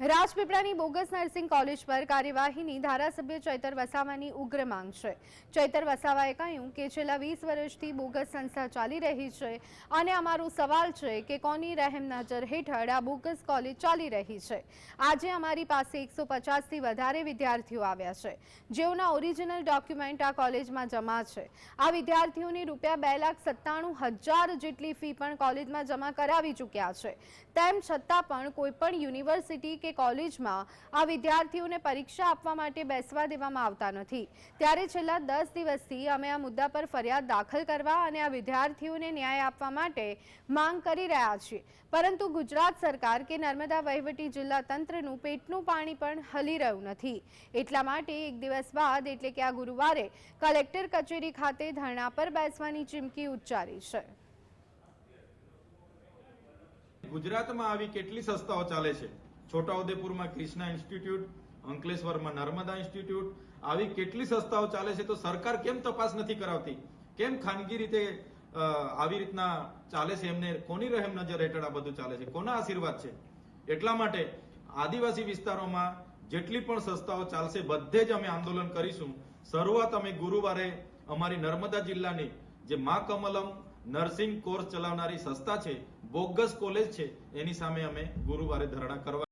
રાજપીપળાની bogus nursing college પર કાર્યવાહીની ધારાસભ્ય ચૈતર વસાવાની ઉગ્ર માંગ છે. ચૈતર વસાવાએ કહ્યું કે છેલ્લા વીસ વર્ષથી બોગસ સંસ્થા ચાલી રહી છે અને અમારો સવાલ છે કે કોની રહેમ નજર હેઠળ આ બોગસ કોલેજ ચાલી રહી છે? આજે અમારી પાસે એકસો પચાસથી વધારે વિદ્યાર્થીઓ આવ્યા છે. જેઓના ઓરિજિનલ ડોક્યુમેન્ટ આ કોલેજમાં જમા છે. આ વિદ્યાર્થીઓને રૂપિયા બે લાખ સત્તાણું હજાર જેટલી ફી પણ કોલેજમાં જમા કરાવી ચૂક્યા છે. તેમ છતાં પણ કોઈપણ યુનિવર્સિટી કે કોલેજમાં આ વિદ્યાર્થીઓને પરીક્ષા આપવા માટે બેસવા દેવામાં આવતા નથી. ત્યારે છેલ્લા દસ દિવસથી અમે આ મુદ્દા પર ફરિયાદ દાખલ કરવા અને આ વિદ્યાર્થીઓને ન્યાય આપવા માટે માંગ કરી રહ્યા છીએ. પરંતુ ગુજરાત સરકાર કે નર્મદા વહીવટી જિલ્લા તંત્રનું પેટનું પાણી પણ હલી રહ્યું નથી. એટલા માટે એક દિવસ બાદ એટલે કે આ ગુરુવારે કલેક્ટર કચેરી ખાતે ધરણા પર બેસવાની ચીમકી ઉચ્ચારી છે. ગુજરાતમાં આવી કેટલી સંસ્થાઓ ચાલે છે? છોટાઉદેપુરમાં ક્રિષ્ના ઇન્સ્ટિટ્યૂટ, અંકલેશ્વરમાં નર્મદા ઇન્સ્ટિટ્યૂટ, આવી કેટલી સંસ્થાઓ ચાલે છે તો સરકાર કેમ તપાસ નથી કરાવતી? કેમ ખાનગી રીતે આવી રીતના ચાલે છે? એમને કોની રહેમ નજર હેઠળ આ બધું ચાલે છે? કોના આશીર્વાદ છે? એટલા માટે આદિવાસી વિસ્તારોમાં જેટલી પણ સંસ્થાઓ ચાલશે, બધે જ અમે આંદોલન કરીશું. શરૂઆત અમે ગુરુવારે અમારી નર્મદા જિલ્લાની જે મા કમલમ નર્સિંગ કોર્સ ચલાવનારી સંસ્થા છે, બોગસ કોલેજ છે, એની સામે અમે ગુરુવારે ધરણા કરવા